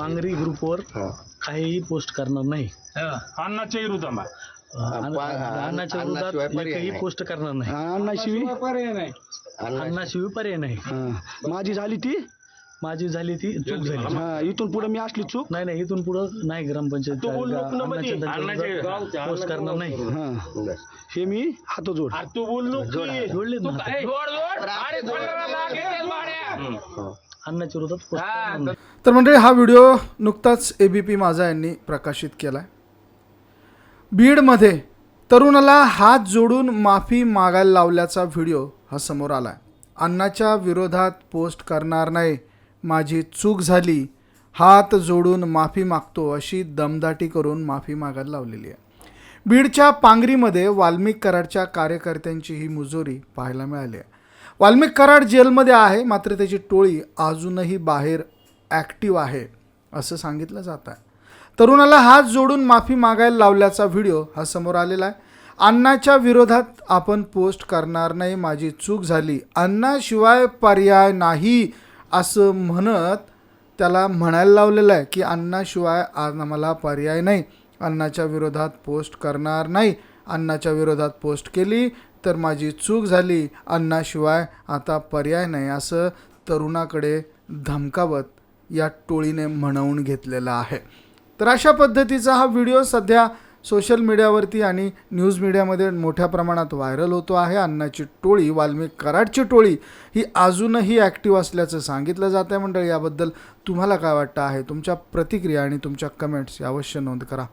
पांगरी ग्रुपवर. काहीही पोस्ट करणार नाही अन्नाच्या विरोधात अन्नाच्या विरोधात पर्याय नाही. पोस्ट करणार नाही अण्णाशिवी अण्णा- अन्नाशिवाय पर्याय नाही हा. माझी झाली ती माझी झाली ती चूक झाली हा इथून पुढे मी असली चूक नाही नाही इथून पुढं नाही ग्रामपंचायत तू बोल नको ना मध्ये. अन्नाच्या अन्नाचे- विरोधात पोस्ट करणार नाही हा. हे मी हात जोड अरे तू बोल नको की. जोडलेत ना तू हात. अरे पंधरा लाख येते भाड्या. अन्नाच्या विरोधात तर मंडळी हा व्हिडिओ नुकताच ए बी पी माझा यांनी प्रकाशित केला आहे बीडमध्ये तरुणाला हात जोडून माफी मागायला लावल्याचा व्हिडिओ हा समोर आला आहे अण्णाच्या विरोधात पोस्ट करणार नाही माझी चूक झाली हात जोडून माफी मागतो अशी दमदाटी करून माफी मागायला लावलेली आहे. बीडच्या पांगरीमध्ये वाल्मिक कराडच्या कार्यकर्त्यांची ही मुजोरी पाहायला मिळाली आहे. वाल्मिक कराड जेलमध्ये आहे. मात्र त्याची टोळी अजूनही बाहेर ॲक्टिव्ह आहे असं सांगितलं जात आहे. तरुणाला हात जोडून माफी मागायला लावल्याचा व्हिडिओ हा समोर आलेला आहे. अण्णाच्या विरोधात आपण पोस्ट करणार नाही माझी चूक झाली. अण्णाशिवाय पर्याय नाही असं म्हणत त्याला म्हणायला लावलेलं आहे की अण्णाशिवाय आज आम्हाला पर्याय नाही. अण्णाच्या विरोधात पोस्ट करणार नाही. अण्णाच्या विरोधात पोस्ट केली. तर माझी चूक झाली. अण्णाशिवाय आता पर्याय नाही. असं तरुणाकडे धमकावत या टोळीने म्हणवून घेतलेलं आहे. तर अशा पद्धतीचा हा व्हिडिओ सध्या सोशल मीडियावरती आणि न्यूज मीडियामध्ये मोठ्या प्रमाणात व्हायरल होतो आहे. अण्णाची टोळी वाल्मिक कराडची टोळी ही अजूनही ॲक्टिव्ह असल्याचं सांगितलं जात आहे मंडळी याबद्दल तुम्हाला काय वाटतं आहे? तुमच्या प्रतिक्रिया आणि तुमच्या कमेंट्स अवश्य नोंद करा.